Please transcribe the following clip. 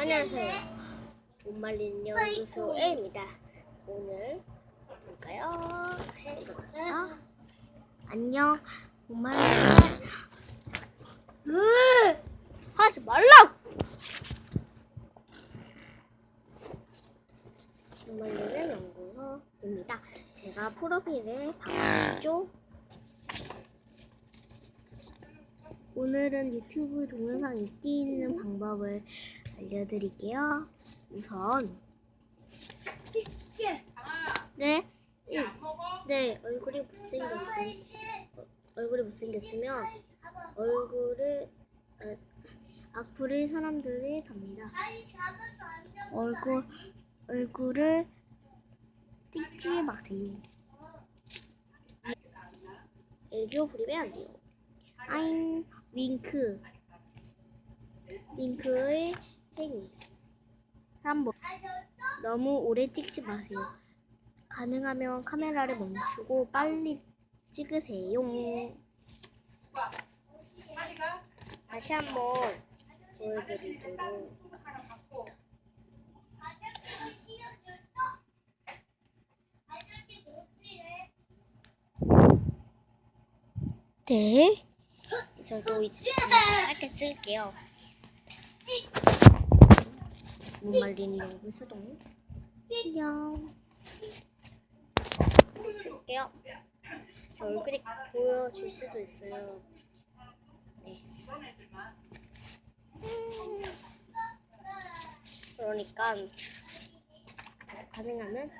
안녕하세요. 못 말리는 연구소입니다. 오늘 볼까요? 해볼까요? 안녕. 못 말리는 으 하지 말라고. 못 말리는 연구소입니다. 제가 프로필을 바꿨죠. 오늘은 유튜브 동영상 인기 있는 방법을 알려드릴게요. 우선 네, 일, 네 얼굴이 못생겼음 어, 얼굴이 못생겼으면 얼굴을 아, 악플을 사람들이 답니다. 얼굴 얼굴을 찍지 마세요. 애교 부리면 안 돼요. 아잉 윙크 윙크의 행위 3번. 너무 오래 찍지 마세요. 가능하면 카메라를 멈추고 빨리 찍으세요. 다시 한번 보여드리도록 네. 저도 이제 짧게 쓸게요 못 말리는 연구 수동 안녕. 쓸게요 제 얼굴이 보여줄 수도 있어요. 네. 음, 그러니까 가능하면